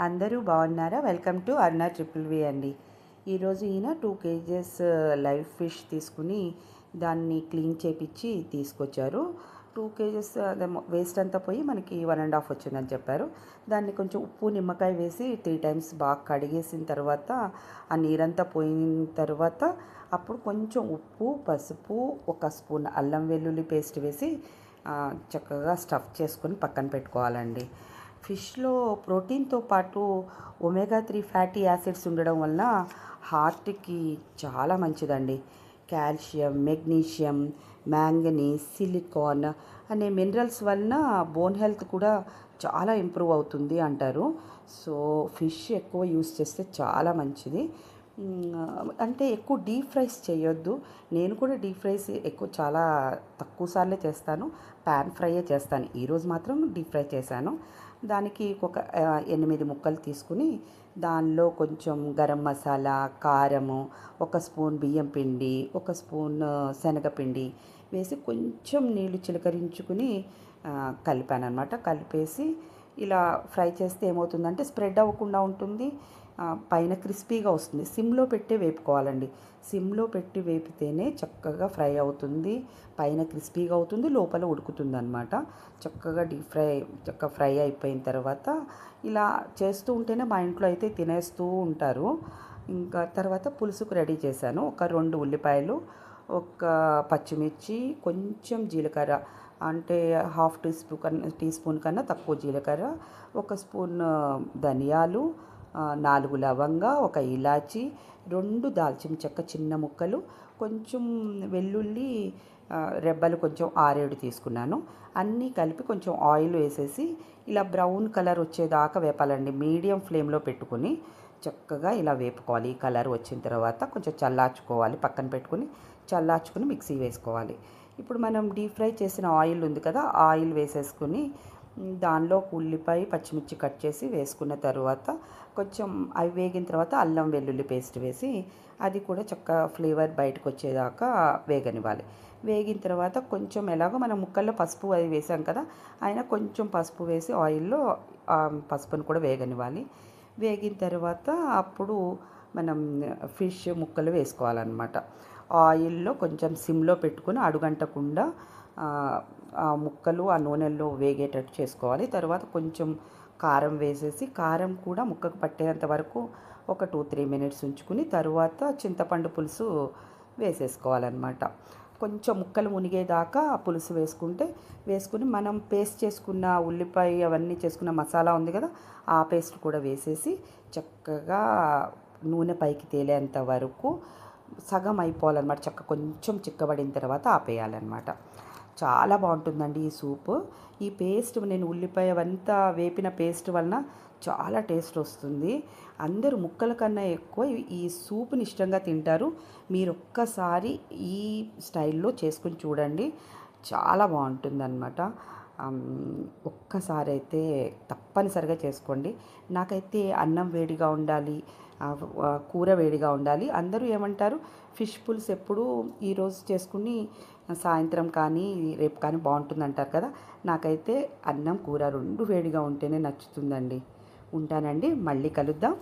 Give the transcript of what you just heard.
అందరూ బాగున్నారా? Welcome to Aruna triple V అండి. ఈరోజు ఈయన టూ కేజెస్ లైవ్ ఫిష్ తీసుకుని దాన్ని క్లీన్ చేపించి తీసుకొచ్చారు. టూ కేజెస్ అదే వేస్ట్ అంతా పోయి మనకి వన్ అండ్ హాఫ్ వచ్చిందని చెప్పారు. దాన్ని కొంచెం ఉప్పు నిమ్మకాయ వేసి త్రీ టైమ్స్ బాగా కడిగేసిన తర్వాత ఆ నీరంతా పోయిన తర్వాత అప్పుడు కొంచెం ఉప్పు పసుపు ఒక స్పూన్ అల్లం వెల్లుల్లి పేస్ట్ వేసి చక్కగా స్టఫ్ చేసుకొని పక్కన పెట్టుకోవాలండి. ఫిష్లో ప్రోటీన్తో పాటు ఒమేగా త్రీ ఫ్యాటీ యాసిడ్స్ ఉండడం వలన హార్ట్కి చాలా మంచిదండి. కాల్షియం మెగ్నీషియం మ్యాంగనీస్ సిలికాన్ అనే మినరల్స్ వలన బోన్ హెల్త్ కూడా చాలా ఇంప్రూవ్ అవుతుంది అంటారు. సో ఫిష్ ఎక్కువ యూస్ చేస్తే చాలా మంచిది. అంటే ఎక్కువ డీప్ ఫ్రైస్ చేయొద్దు. నేను కూడా డీప్ ఫ్రైస్ ఎక్కువ చాలా తక్కువ సార్లే చేస్తాను. పాన్ ఫ్రైయే చేస్తాను. ఈరోజు మాత్రం డీప్ ఫ్రై చేశాను. దానికి ఒక ఎనిమిది ముక్కలు తీసుకుని దానిలో కొంచెం గరం మసాలా కారము ఒక స్పూన్ బియ్యం పిండి ఒక స్పూన్ శనగపిండి వేసి కొంచెం నీళ్ళు చిలకరించుకుని కలిపాను అనమాట కలిపేసి ఇలా ఫ్రై చేస్తే ఏమవుతుందంటే స్ప్రెడ్ అవ్వకుండా ఉంటుంది. పైన క్రిస్పీగా వస్తుంది. సిమ్లో పెట్టి వేపుకోవాలండి. సిమ్లో పెట్టి వేపితేనే చక్కగా ఫ్రై అవుతుంది. పైన క్రిస్పీగా అవుతుంది లోపల ఉడుకుతుంది అనమాట చక్కగా డీప్ ఫ్రై చక్కగా ఫ్రై అయిపోయిన తర్వాత ఇలా చేస్తూ ఉంటేనే మా ఇంట్లో అయితే తినేస్తూ ఉంటారు. ఇంకా తర్వాత పులుసుకు రెడీ చేశాను. ఒక రెండు ఉల్లిపాయలు ఒక పచ్చిమిర్చి కొంచెం జీలకర్ర అంటే హాఫ్ టీ స్పూన్ కన్నా టీ స్పూన్ కన్నా తక్కువ జీలకర్ర ఒక స్పూన్ ధనియాలు నాలుగు లవంగా ఒక ఇలాచి రెండు దాల్చిన చెక్క చిన్న ముక్కలు కొంచెం వెల్లుల్లి రెబ్బలు కొంచెం ఆరేడు తీసుకున్నాను. అన్నీ కలిపి కొంచెం ఆయిల్ వేసేసి ఇలా బ్రౌన్ కలర్ వచ్చేదాకా వేపాలండి. మీడియం ఫ్లేమ్లో పెట్టుకుని చక్కగా ఇలా వేపుకోవాలి. ఈ కలర్ వచ్చిన తర్వాత కొంచెం చల్లార్చుకోవాలి. పక్కన పెట్టుకుని చల్లార్చుకుని మిక్సీ వేసుకోవాలి. ఇప్పుడు మనం డీప్ ఫ్రై చేసిన ఆయిల్ ఉంది కదా ఆయిల్ వేసేసుకుని దానిలో ఉల్లిపాయ పచ్చిమిర్చి కట్ చేసి వేసుకున్న తర్వాత కొంచెం అవి వేగిన తర్వాత అల్లం వెల్లుల్లి పేస్ట్ వేసి అది కూడా చక్కగా ఫ్లేవర్ బయటకు వచ్చేదాకా వేగనివ్వాలి. వేగిన తర్వాత కొంచెం ఎలాగో మనం ముక్కల్లో పసుపు అది వేసాం కదా అయినా కొంచెం పసుపు వేసి ఆయిల్లో ఆ పసుపును కూడా వేగనివ్వాలి. వేగిన తర్వాత అప్పుడు మనం ఫిష్ ముక్కలు వేసుకోవాలన్నమాట. ఆయిల్లో కొంచెం సిమ్లో పెట్టుకుని అడుగంటకుండా ఆ, ముక్కలు ఆ నూనెల్లో వేగేటట్టు చేసుకోవాలి. తర్వాత కొంచెం కారం వేసేసి కారం కూడా ముక్కకు పట్టేంత వరకు ఒక టూ త్రీ మినిట్స్ ఉంచుకుని తర్వాత చింతపండు పులుసు వేసేసుకోవాలన్నమాట. కొంచెం ముక్కలు మునిగేదాకా ఆ పులుసు వేసుకుంటే వేసుకుని మనం పేస్ట్ చేసుకున్న ఉల్లిపాయ అవన్నీ చేసుకున్న మసాలా ఉంది కదా ఆ పేస్ట్ కూడా వేసేసి చక్కగా నూనె పైకి తేలేంత వరకు సగం అయిపోవాలన్నమాట. చక్క కొంచెం చిక్కబడిన తర్వాత ఆపేయాలన్నమాట. చాలా బాగుంటుందండి ఈ సూప్. ఈ పేస్ట్ నేను ఉల్లిపాయ అంతా వేపిన పేస్ట్ వలన చాలా టేస్ట్ వస్తుంది. అందరూ ముక్కల కన్నా ఎక్కువ ఈ- సూప్ని ఇష్టంగా తింటారు. మీరు ఒక్కసారి ఈ స్టైల్లో చేసుకుని చూడండి. చాలా బాగుంటుందన్నమాట. అమ్, ఒక్కసారి అయితే తప్పనిసరిగా చేసుకోండి. నాకైతే అన్నం వేడిగా ఉండాలి కూర వేడిగా ఉండాలి. అందరూ ఏమంటారు? ఫిష్ పులుసు ఎప్పుడు ఈరోజు చేసుకుని సాయంత్రం కానీ రేపు కానీ బాగుంటుంది అంటారు కదా. నాకైతే అన్నం కూర రెండు వేడిగా ఉంటేనే నచ్చుతుందండి. ఉంటానండి. మళ్ళీ కలుద్దాం.